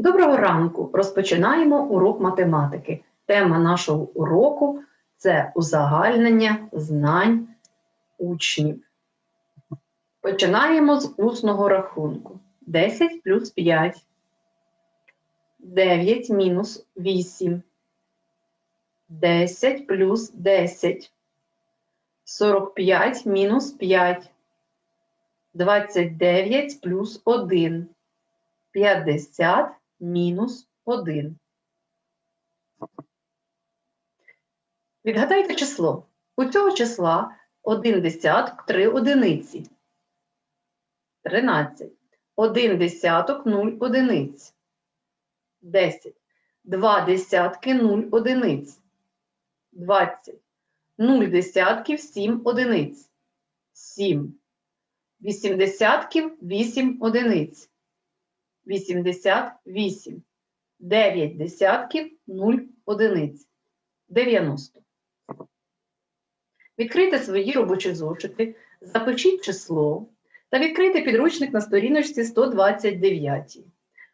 Доброго ранку! Розпочинаємо урок математики. Тема нашого уроку це узагальнення знань учнів. Починаємо з усного рахунку. 10 плюс 5, 9 мінус 8, 10 плюс 10, 45 мінус 5, 29 плюс 1. 50 мінус 1. Відгадайте число. У цього числа 1 десяток 3 одиниці. 13. 1 десяток 0 одиниць. 10. 2 десятки 0 одиниць. 20. 0 десятків 7 одиниць. 7. 8 десятків 8 одиниць. 88, 9 десятків, 0 одиниць, 90. Відкрийте свої робочі зошити, запишіть число та відкрийте підручник на сторіночці 129.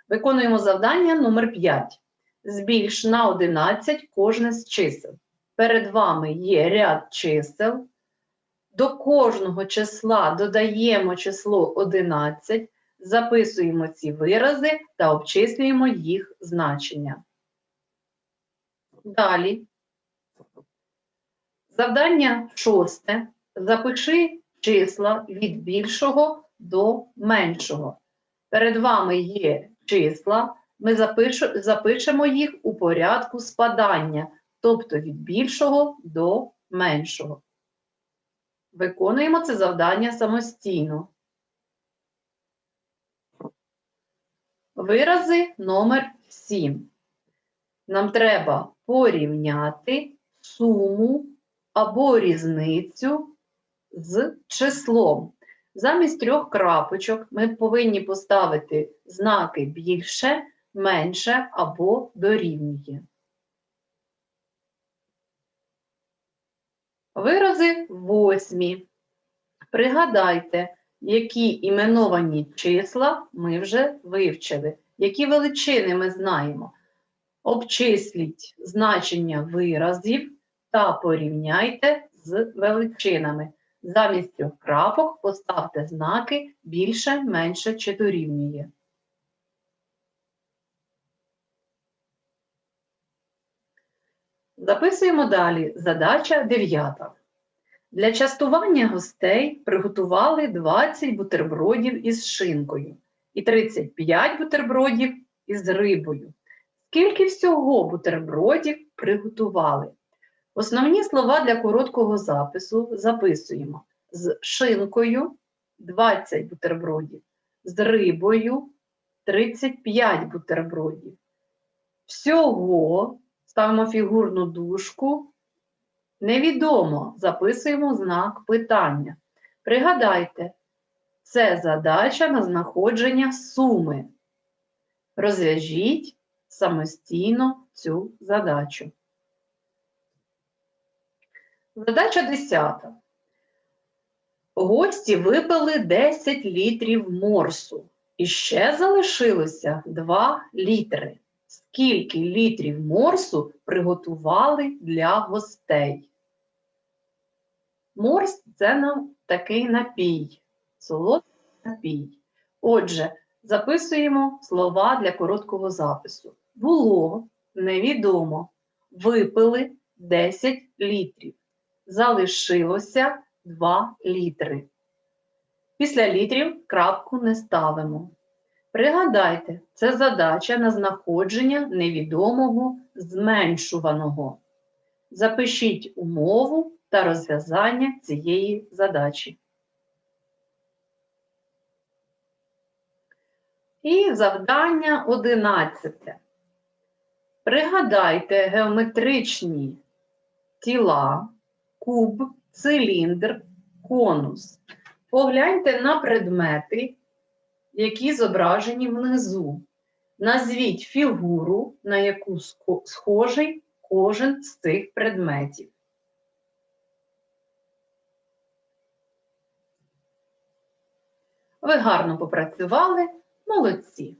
Виконуємо завдання номер 5. Збільш на 11 кожне з чисел. Перед вами є ряд чисел. До кожного числа додаємо число 11 записуємо ці вирази та обчислюємо їх значення. Далі. Завдання шосте. Запиши числа від більшого до меншого. Перед вами є числа, ми запишемо їх у порядку спадання, тобто від більшого до меншого. Виконуємо це завдання самостійно. Вирази номер 7. Нам треба порівняти суму або різницю з числом. Замість трьох крапочок ми повинні поставити знаки більше, менше або дорівнює. Вирази восьмі. Пригадайте, які іменовані числа ми вже вивчили, які величини ми знаємо. Обчисліть значення виразів та порівняйте з величинами. Замість трьох крапок поставте знаки більше, менше чи дорівнює. Записуємо далі. Задача 9. Для частування гостей приготували 20 бутербродів із шинкою і 35 бутербродів із рибою. Скільки всього бутербродів приготували? Основні слова для короткого запису записуємо з шинкою 20 бутербродів, з рибою 35 бутербродів. Всього ставимо фігурну дужку Невідомо записуємо знак питання. Пригадайте, це задача на знаходження суми. Розв'яжіть самостійно цю задачу. Задача 10. Гості випили 10 літрів морсу. І ще залишилося 2 літри. Скільки літрів морсу приготували для гостей? Морс це нам такий напій, солодкий напій. Отже, записуємо слова для короткого запису. Було невідомо. Випили 10 літрів. Залишилося 2 літри. Після літрів крапку не ставимо. Пригадайте, це задача на знаходження невідомого зменшуваного. Запишіть умову та розв'язання цієї задачі. І завдання 11. Пригадайте геометричні тіла, куб, циліндр, конус. Погляньте на предмети, які зображені внизу. Назвіть фігуру, на яку схожий кожен з цих предметів. Ви гарно попрацювали, молодці!